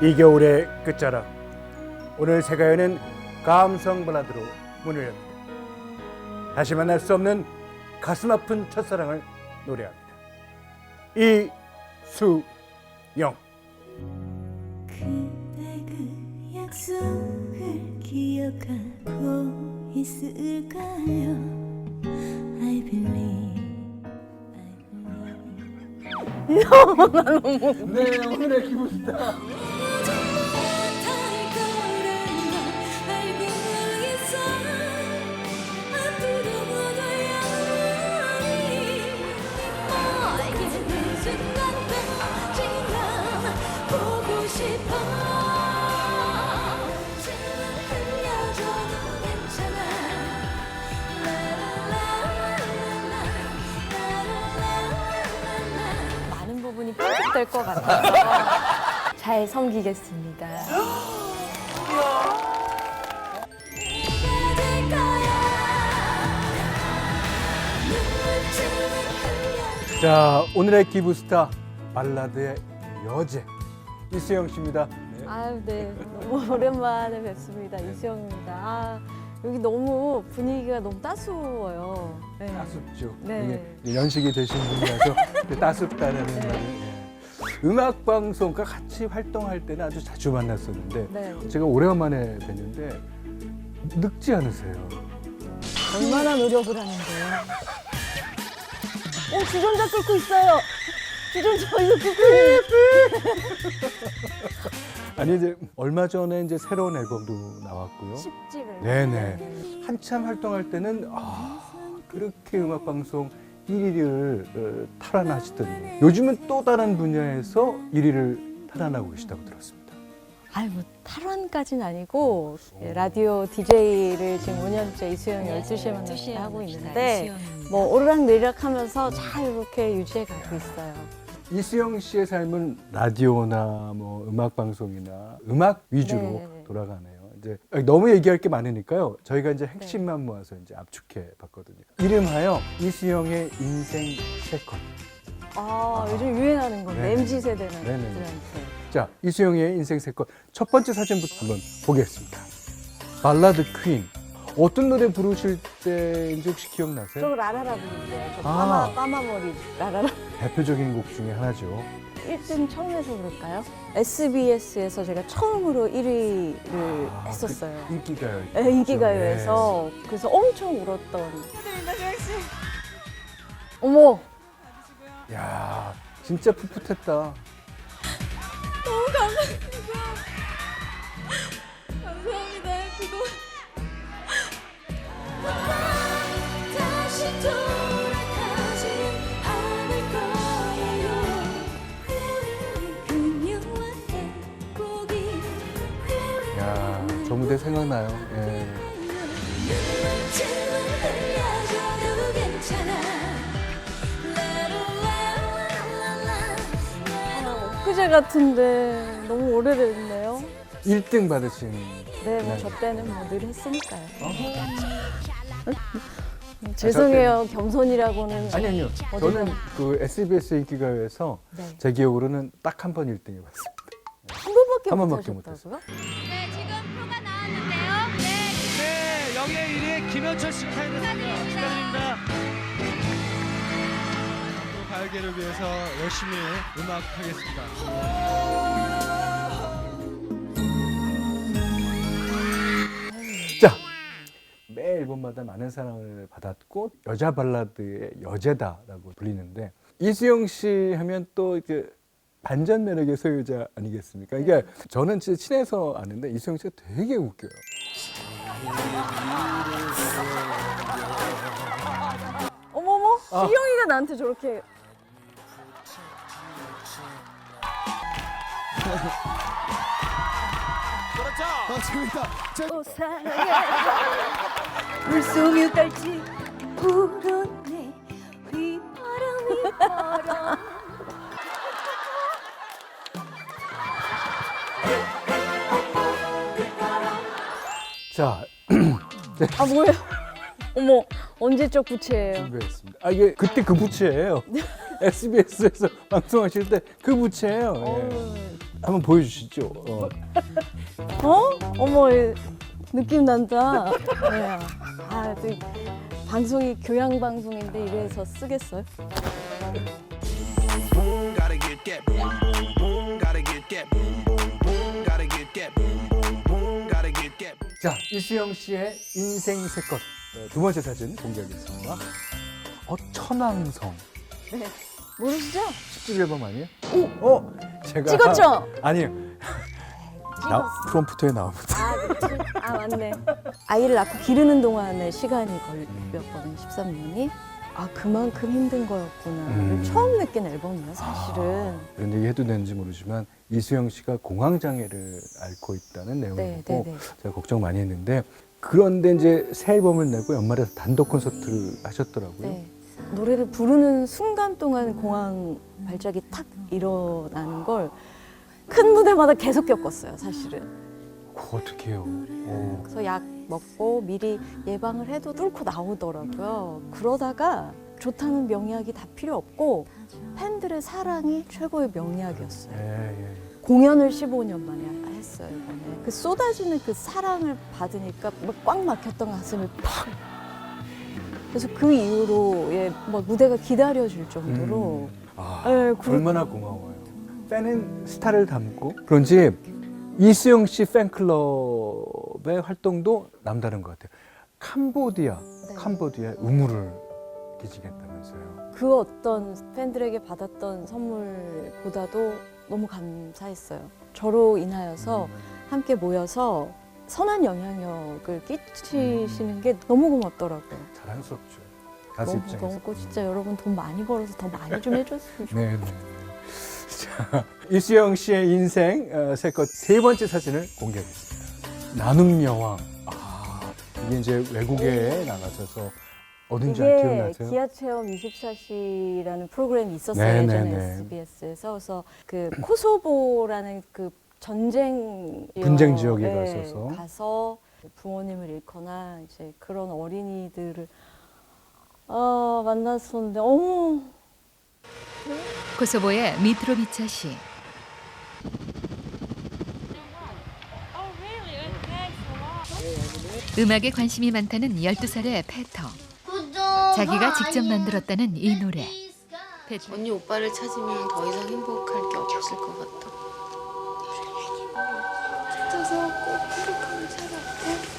이 겨울의 끝자락 오늘 새가연은 감성 발라드로 문을 엽니다. 다시 만날 수 없는 가슴 아픈 첫사랑을 노래합니다. 이수영 그대 그 약속을 기억하고 있을까요? I believe, I believe. 네 오늘의 기부스타 될 것 같아서 잘 섬기겠습니다. 자 오늘의 기부스타 발라드의 여제 이수영 씨입니다. 네. 아유, 네. 너무 오랜만에 뵙습니다. 이수영입니다. 아, 여기 너무 분위기가 너무 따스워요. 네. 따숩죠. 네. 이게 연식이 되신 분이라서 그 따숩다는 말을. 예. 음악 방송과 같이 활동할 때는 아주 자주 만났었는데 네. 제가 오래간만에 뵀는데 늙지 않으세요. 얼마나 노력을 하는데요. 어, 주전자 끓고 있어요. 주전자 이거 끓고 있는 아니 이제 얼마 전에 이제 새로운 앨범도 나왔고요. 10집을. 네네. 한참 활동할 때는 아 그렇게 음악 방송 1위를 어, 탈환하시더니 요즘은 또 다른 분야에서 1위를 탈환하고 계시다고 들었습니다. 아유, 뭐 탈환까지는 아니고 예, 라디오 DJ를 지금 5년째 이수영 12시에 만나서 하고 있는데 뭐 오르락 내리락 하면서 잘 이렇게 유지해 가고 있어요. 이수영 씨의 삶은 라디오나 뭐 음악 방송이나 음악 위주로 네. 돌아가네요. 이제 너무 얘기할 게 많으니까요. 저희가 이제 핵심만 모아서 이제 압축해 봤거든요. 이름하여 이수영의 인생 세컨. 아, 요즘 유행하는 건데 네네. MZ 세대는 네네. 자, 이수영의 인생 세컨 첫 번째 사진부터 한번 보겠습니다. 발라드 퀸. 어떤 노래 부르실 때인지 혹시 기억나세요? 저 라라라 부르는데 저 아. 까마 까마 머리 라라라 대표적인 곡 중에 하나죠. 1등 처음 해서 그럴까요? SBS에서 제가 처음으로 1위를 아, 했었어요. 그 인기가요. 네, 인기가요에서 그래서 엄청 울었던. 어머, 야, 진짜 풋풋했다. 감사합니다. 그거 무대 생각나요. 예. 엊그제 같은데 너무 오래됐네요. 1등 받으신 네, 뭐 네. 저 때는 뭐 늘 했으니까요. 음, 죄송해요, 겸손이라고는. 아니 아니요. 어디가? 저는 그 SBS 인기가요에서 네. 제 기억으로는 딱 한 번 1등 해봤습니다. 한 번밖에 한못 번밖에 하셨다고요? 김현철 씨가 타이틀입니다. 축하드립니다. 또 가을계를 위해서 열심히 음악 하겠습니다. 자, 매 앨범마다 많은 사랑을 받았고 여자 발라드의 여제다라고 불리는데 이수영 씨 하면 또 이게 반전 매력의 소유자 아니겠습니까? 이게 저는 진짜 친해서 아는데 이수영 씨가 되게 웃겨요. 어머머, 아. 나한테 저렇게. 아, 재밌다. 또 사랑해. 물속에 깔지. 불었네 휘바람이 불어 자, 아, 뭐예요? 어머, 언제적 부채예요? 준비했습니다. 아 이게 그때 그 부채예요. SBS에서 방송하실 때 그 부채예요. 예. 한번 보여주시죠. 어. 어? 어머, 이 느낌 난다. 네. 아, 또 이- 방송이 교양 방송인데 이래서 쓰겠어요? boom, gotta get that boom, boom, boom, gotta get that boom, boom, boom, gotta get that boom, boom, boom, gotta get that. 자, 이수영 씨의 인생 세컷 어, 두 번째 사진 공개하겠습니다. 어, 천왕성. 네. 모르시죠? 10집 앨범 아니에요? 오! 어! 제가 찍었죠? 아니요. 나 프롬프트에 나옵니다. 아, 그치? 아 맞네. 아이를 낳고 기르는 동안에 시간이 걸렸거든요. 13년이. 아 그만큼 힘든 거였구나. 음. 처음 느낀 앨범이에요, 사실은. 이런 얘기 해도 되는지 모르지만 이수영 씨가 공황 장애를 앓고 있다는 네, 내용이고 네, 네. 제가 걱정 많이 했는데 그런데 이제 새 앨범을 내고 연말에 단독 콘서트를 하셨더라고요. 네. 노래를 부르는 순간 동안 공황 발작이 탁 일어나는 걸 큰 무대마다 계속 겪었어요, 사실은. 그거 어떻게 해요? 어. 그래서 약 먹고 미리 예방을 해도 뚫고 나오더라고요. 그러다가 좋다는 명약이 다 필요 없고 팬들의 사랑이 최고의 명약이었어요. 예, 예. 공연을 15년 만에 했어요 이번에. 그 쏟아지는 그 사랑을 받으니까 막꽉 막혔던 가슴이 팍. 그래서 그 이후로 예, 막 무대가 기다려질 정도로. 아, 예, 그- 얼마나 고마워요. 팬은 스타를 닮고 그런지 이수영 씨 팬클럽의 활동도 남다른 것 같아요. 캄보디아, 네. 캄보디아에 우물을 기증했다면서요. 그 어떤 팬들에게 받았던 선물보다도 너무 감사했어요. 저로 인하여서 함께 모여서 선한 영향력을 끼치시는 게 너무 고맙더라고요. 자랑스럽죠. 가수 너무 입장에서. 고맙고 진짜 여러분 돈 많이 벌어서 더 많이 좀 해줬으면 좋겠어요. 네, 네. 자, 이수영 씨의 인생 어, 세컷 세 번째 사진을 공개하겠습니다. 나눔 여왕. 아, 이게 이제 외국에 나가셔서 어딘지 알 이게 기억나세요? 기아 체험 24시라는 프로그램이 있었어요 네, 예전에 네, 네. SBS에서 그래서 그 코소보라는 그 전쟁 분쟁 지역에 네, 가셔서. 가서 부모님을 잃거나 이제 그런 어린이들을 아 만났었는데 어머 코소보의 미트로비차 시 음악에 관심이 많다는 12살의 페터 자기가 직접 만들었다는 이 노래 언니 오빠를 찾으면 더 이상 행복할 게 없을 것 같아. 찾아서 꼭 행복하게 살았고.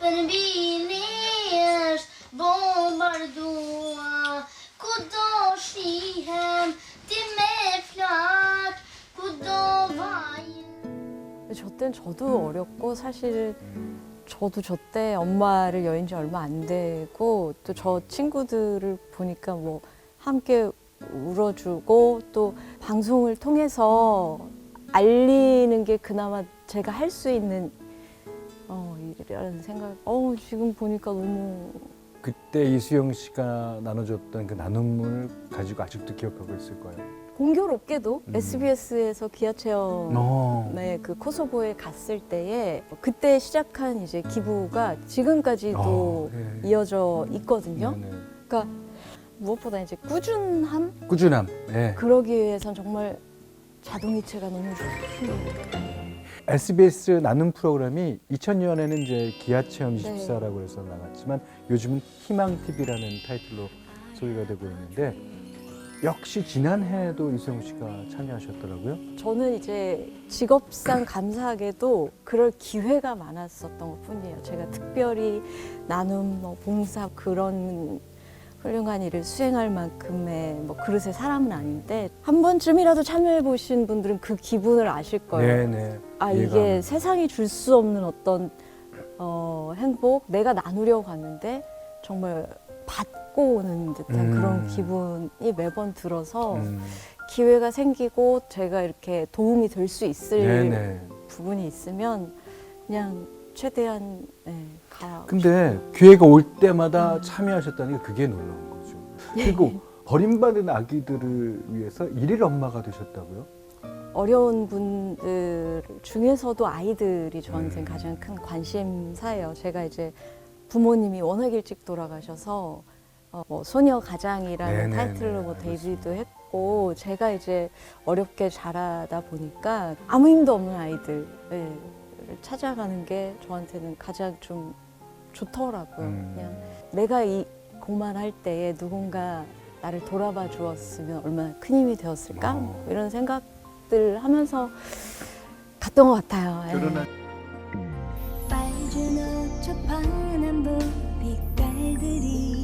Förbi bombardua Goddag skihem till mig flak Goddag vajen 저 때는 저도 어렸고 사실 저도 저 때 엄마를 여인 지 얼마 안 되고 또 저 친구들을 보니까 뭐 함께 울어주고 또 방송을 통해서 알리는 게 그나마 제가 할 수 있는 어 일이라는 생각. 어 지금 보니까 너무 그때 이수영 씨가 나눠줬던 그 나눔을 가지고 아직도 기억하고 있을 거예요. 공교롭게도 음. SBS에서 기아 체험 어. 네, 그 코소보에 갔을 때에 그때 시작한 이제 기부가 지금까지도 어, 예. 이어져 있거든요. 네, 네. 그러니까 무엇보다 이제 꾸준함 꾸준함. 네. 그러기 위해선 정말 자동이체가 너무 좋습니다. SBS 나눔 프로그램이 2000년에는 이제 기아 체험 네. 24라고 해서 나갔지만 요즘은 희망 TV라는 타이틀로 소개가 되고 있는데 역시 지난해에도 이수영 씨가 참여하셨더라고요. 저는 이제 직업상 감사하게도 그럴 기회가 많았었던 것 뿐이에요. 제가 특별히 나눔, 뭐 봉사 그런 훌륭한 일을 수행할 만큼의 뭐 그릇의 사람은 아닌데 한 번쯤이라도 참여해 보신 분들은 그 기분을 아실 거예요. 네네. 아 이해가 이게. 세상이 줄 수 없는 어떤 어, 행복 내가 나누려고 갔는데 정말 받고 오는 듯한 음. 그런 기분이 매번 들어서 음, 기회가 생기고 제가 이렇게 도움이 될 수 있을 네네. 부분이 있으면 그냥 최대한 네, 가. 근데 기회가 올 때마다 참여하셨다는 게 그게 놀라운 거죠. 그리고 버림받은 아기들을 위해서 일일 엄마가 되셨다고요? 어려운 분들 중에서도 아이들이 저한테 음. 가장 큰 관심사예요. 제가 이제 부모님이 워낙 일찍 돌아가셔서 어, 뭐 소녀 가장이라는 네네네, 타이틀로 뭐 알고 있습니다. 데뷔도 했고 제가 이제 어렵게 자라다 보니까 아무 힘도 없는 아이들을 찾아가는 게 저한테는 가장 좀 좋더라고요. 음. 그냥 내가 이 곡만 할 때에 누군가 나를 돌아봐 주었으면 얼마나 큰 힘이 되었을까 어. 뭐 이런 생각들 하면서 갔던 것 같아요. 예. 결혼한 빨주노 초 city.